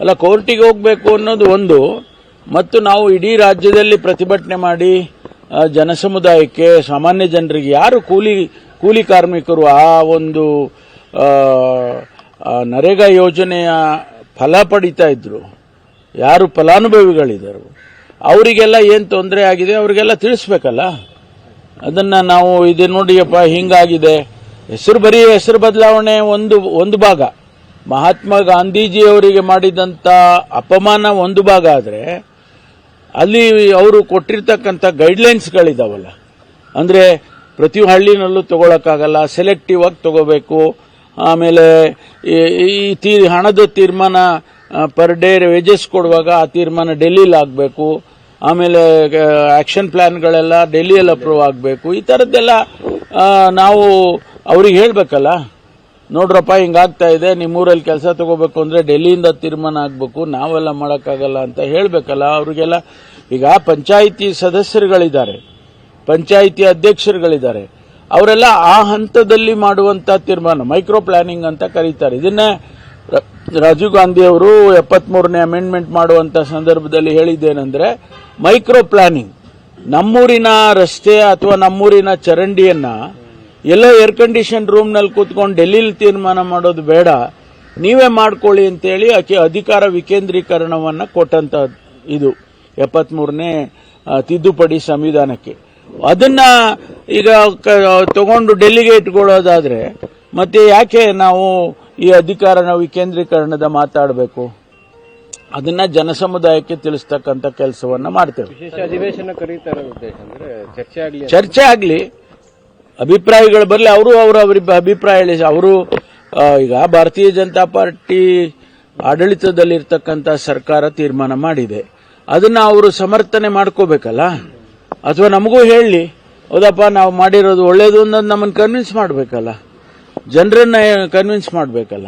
ಅಲ್ಲ ಕೋರ್ಟಿಗೆ ಹೋಗಬೇಕು ಅನ್ನೋದು ಒಂದು. ಮತ್ತು ನಾವು ಇಡೀ ರಾಜ್ಯದಲ್ಲಿ ಪ್ರತಿಭಟನೆ ಮಾಡಿ ಜನಸಮುದಾಯಕ್ಕೆ ಸಾಮಾನ್ಯ ಜನರಿಗೆ ಯಾರು ಕೂಲಿ ಕೂಲಿ ಕಾರ್ಮಿಕರು ಆ ಒಂದು ನರೇಗಾ ಯೋಜನೆಯ ಫಲ ಪಡಿತಾ ಇದ್ರು? ಯಾರು ಫಲಾನುಭವಿಗಳಿದ್ದರು? ಅವರಿಗೆಲ್ಲ ಏನು ತೊಂದರೆ ಆಗಿದೆ? ಅವರಿಗೆಲ್ಲ ತಿಳಿಸ್ಬೇಕಲ್ಲ? ಅದನ್ನ ನಾವು ಇದು ನೋಡಿಯಪ್ಪ ಹಿಂಗಾಗಿದೆ. ಹೆಸರು ಬರೀ ಹೆಸರು ಬದಲಾವಣೆ ಒಂದು ಒಂದು ಭಾಗ. ಮಹಾತ್ಮ ಗಾಂಧೀಜಿಯವರಿಗೆ ಮಾಡಿದಂಥ ಅಪಮಾನ ಒಂದು ಭಾಗ ಆದರೆ, ಅಲ್ಲಿ ಅವರು ಕೊಟ್ಟಿರ್ತಕ್ಕಂಥ ಗೈಡ್ಲೈನ್ಸ್ಗಳಿದಾವಲ್ಲ ಅಂದರೆ ಪ್ರತಿ ಹಳ್ಳಿನಲ್ಲೂ ತಗೊಳಕ್ಕಾಗಲ್ಲ ಸೆಲೆಕ್ಟಿವ್ ಆಗಿ ತಗೋಬೇಕು, ಆಮೇಲೆ ಈ- ತೀ, ಹಣದ ತೀರ್ಮಾನ ಪರ್ ಡೇ ವೇಜಸ್ ಕೊಡುವಾಗ ಆ ತೀರ್ಮಾನ ಡೆಲ್ಲಿಲಿ ಆಗಬೇಕು, ಆಮೇಲೆ ಆಕ್ಷನ್ ಪ್ಲ್ಯಾನ್ಗಳೆಲ್ಲ ಡೆಲ್ಲಿಯಲ್ಲಿ ಅಪ್ರೂವ್ ಆಗಬೇಕು, ಈ ಥರದ್ದೆಲ್ಲ ನಾವು ಅವ್ರಿಗೆ ಹೇಳ್ಬೇಕಲ್ಲ, ನೋಡ್ರಪ್ಪ, ಹಿಂಗಾಗ್ತಾ ಇದೆ, ನಿಮ್ಮೂರಲ್ಲಿ ಕೆಲಸ ತಗೋಬೇಕು ಅಂದ್ರೆ ಡೆಲ್ಲಿಯಿಂದ ತೀರ್ಮಾನ ಆಗ್ಬೇಕು, ನಾವೆಲ್ಲ ಮಾಡೋಕ್ಕಾಗಲ್ಲ ಅಂತ ಹೇಳಬೇಕಲ್ಲ, ಅವರಿಗೆಲ್ಲ ಈಗ ಪಂಚಾಯಿತಿ ಸದಸ್ಯರುಗಳಿದ್ದಾರೆ, ಪಂಚಾಯಿತಿ ಅಧ್ಯಕ್ಷರುಗಳಿದ್ದಾರೆ, ಅವರೆಲ್ಲ ಆ ಹಂತದಲ್ಲಿ ಮಾಡುವಂತ ತೀರ್ಮಾನ, ಮೈಕ್ರೋ ಪ್ಲಾನಿಂಗ್ ಅಂತ ಕರೀತಾರೆ. ಇದನ್ನೇ ರಾಜೀವ್ ಗಾಂಧಿ ಅವರು ಎಪ್ಪತ್ಮೂರನೇ ಅಮೆಂಡ್ಮೆಂಟ್ ಮಾಡುವಂತ ಸಂದರ್ಭದಲ್ಲಿ ಹೇಳಿದ್ದೇನೆಂದರೆ, ಮೈಕ್ರೋ ಪ್ಲಾನಿಂಗ್, ನಮ್ಮೂರಿನ ರಸ್ತೆ ಅಥವಾ ನಮ್ಮೂರಿನ ಚರಂಡಿಯನ್ನ ಎಲ್ಲೋ ಏರ್ ಕಂಡೀಷನ್ ರೂಮ್ನಲ್ಲಿ ಕೂತ್ಕೊಂಡು ಡೆಲ್ಲಿಲಿ ತೀರ್ಮಾನ ಮಾಡೋದು ಬೇಡ. ನೀವೇ ಮಾಡ್ಕೊಳ್ಳಿ ಅಂತೇಳಿ ಆಕೆ ಅಧಿಕಾರ ವಿಕೇಂದ್ರೀಕರಣವನ್ನ ಕೊಟ್ಟಂತ ಇದು. ಎಪ್ಪತ್ಮೂರನೇ ತಿದ್ದುಪಡಿ ಸಂವಿಧಾನಕ್ಕೆ. ಅದನ್ನ ಈಗ ತಗೊಂಡು ಡೆಲ್ಲಿಗೆ ಇಟ್ಕೊಳ್ಳೋದಾದ್ರೆ ಮತ್ತೆ ಯಾಕೆ ನಾವು ಈ ಅಧಿಕಾರನ ವಿಕೇಂದ್ರೀಕರಣದ ಮಾತಾಡಬೇಕು? ಅದನ್ನ ಜನಸಮುದಾಯಕ್ಕೆ ತಿಳಿಸ್ತಕ್ಕಂಥ ಕೆಲಸವನ್ನ ಮಾಡ್ತೇವೆ. ಚರ್ಚೆ ಆಗ್ಲಿ. ಅಭಿಪ್ರಾಯಗಳು ಬರಲಿ, ಅವರು ಅವರ ಅಭಿಪ್ರಾಯ ಹೇಳಿ. ಅವರು ಈಗ ಭಾರತೀಯ ಜನತಾ ಪಾರ್ಟಿ ಆಡಳಿತದಲ್ಲಿರ್ತಕ್ಕಂಥ ಸರ್ಕಾರ ತೀರ್ಮಾನ ಮಾಡಿದೆ. ಅದನ್ನ ಅವರು ಸಮರ್ಥನೆ ಮಾಡ್ಕೋಬೇಕಲ್ಲ? ಅಥವಾ ನಮಗೂ ಹೇಳಿ, ಹೌದಪ್ಪ, ನಾವು ಮಾಡಿರೋದು ಒಳ್ಳೇದು ಅನ್ನೋದು ನಮ್ಮನ್ನು ಕನ್ವಿನ್ಸ್ ಮಾಡಬೇಕಲ್ಲ? ಜನರನ್ನ ಕನ್ವಿನ್ಸ್ ಮಾಡಬೇಕಲ್ಲ?